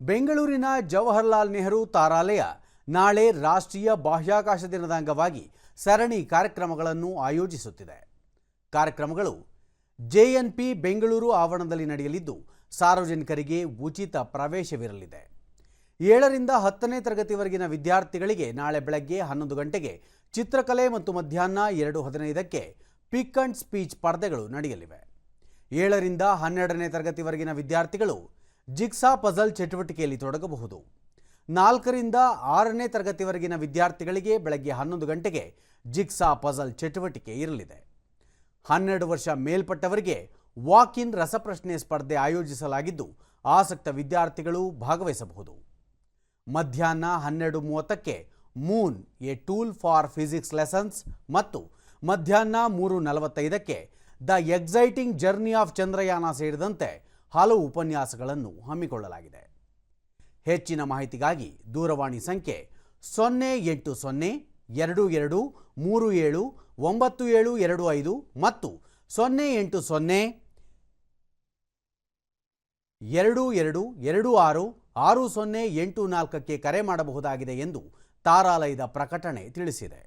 ಬೆಂಗಳೂರಿನ ಜವಾಹರ್ಲಾಲ್ ನೆಹರು ತಾರಾಲಯ ನಾಳೆ ರಾಷ್ಟ್ರೀಯ ಬಾಹ್ಯಾಕಾಶ ದಿನದ ಅಂಗವಾಗಿ ಸರಣಿ ಕಾರ್ಯಕ್ರಮಗಳನ್ನು ಆಯೋಜಿಸುತ್ತಿದೆ. ಕಾರ್ಯಕ್ರಮಗಳು ಜೆಎನ್ಪಿ ಬೆಂಗಳೂರು ಆವರಣದಲ್ಲಿ ನಡೆಯಲಿದ್ದು, ಸಾರ್ವಜನಿಕರಿಗೆ ಉಚಿತ ಪ್ರವೇಶವಿರಲಿದೆ. ಏಳರಿಂದ ಹತ್ತನೇ ತರಗತಿವರೆಗಿನ ವಿದ್ಯಾರ್ಥಿಗಳಿಗೆ ನಾಳೆ ಬೆಳಗ್ಗೆ ಹನ್ನೊಂದು ಗಂಟೆಗೆ ಚಿತ್ರಕಲೆ ಮತ್ತು ಮಧ್ಯಾಹ್ನ ಎರಡು ಹದಿನೈದಕ್ಕೆ ಪಿಕ್ ಅಂಡ್ ಸ್ಪೀಚ್ ಸ್ಪರ್ಧೆಗಳು ನಡೆಯಲಿವೆ. ಏಳರಿಂದ ಹನ್ನೆರಡನೇ ತರಗತಿವರೆಗಿನ ವಿದ್ಯಾರ್ಥಿಗಳು ಜಿಗ್ಸಾ ಪಜಲ್ ಚಟುವಟಿಕೆಯಲ್ಲಿ ತೊಡಗಬಹುದು. ನಾಲ್ಕರಿಂದ ಆರನೇ ತರಗತಿವರೆಗಿನ ವಿದ್ಯಾರ್ಥಿಗಳಿಗೆ ಬೆಳಗ್ಗೆ ಹನ್ನೊಂದು ಗಂಟೆಗೆ ಜಿಗ್ಸಾ ಪಜಲ್ ಚಟುವಟಿಕೆ ಇರಲಿದೆ. ಹನ್ನೆರಡು ವರ್ಷ ಮೇಲ್ಪಟ್ಟವರಿಗೆ ವಾಕ್ ಇನ್ ರಸಪ್ರಶ್ನೆ ಸ್ಪರ್ಧೆ ಆಯೋಜಿಸಲಾಗಿದ್ದು, ಆಸಕ್ತ ವಿದ್ಯಾರ್ಥಿಗಳು ಭಾಗವಹಿಸಬಹುದು. ಮಧ್ಯಾಹ್ನ ಹನ್ನೆರಡು ಮೂವತ್ತಕ್ಕೆ moon, a tool for physics lessons ಮತ್ತು ಮಧ್ಯಾಹ್ನ ಮೂರು ನಲವತ್ತೈದಕ್ಕೆ the exciting journey of Chandrayaan ಸೇರಿದಂತೆ ಹಲವು ಉಪನ್ಯಾಸಗಳನ್ನು ಹಮ್ಮಿಕೊಳ್ಳಲಾಗಿದೆ. ಹೆಚ್ಚಿನ ಮಾಹಿತಿಗಾಗಿ ದೂರವಾಣಿ ಸಂಖ್ಯೆ ಸೊನ್ನೆ ಎಂಟು ಸೊನ್ನೆ ಎರಡು ಎರಡು ಮೂರು ಏಳು ಒಂಬತ್ತು ಏಳು ಎರಡು ಐದು ಮತ್ತು ಸೊನ್ನೆ ಎಂಟು ಸೊನ್ನೆ ಎರಡು ಎರಡು ಎರಡು ಆರು ಆರು ಸೊನ್ನೆ ಎಂಟು ನಾಲ್ಕಕ್ಕೆ ಕರೆ ಮಾಡಬಹುದಾಗಿದೆ ಎಂದು ತಾರಾಲಯದ ಪ್ರಕಟಣೆ ತಿಳಿಸಿದೆ.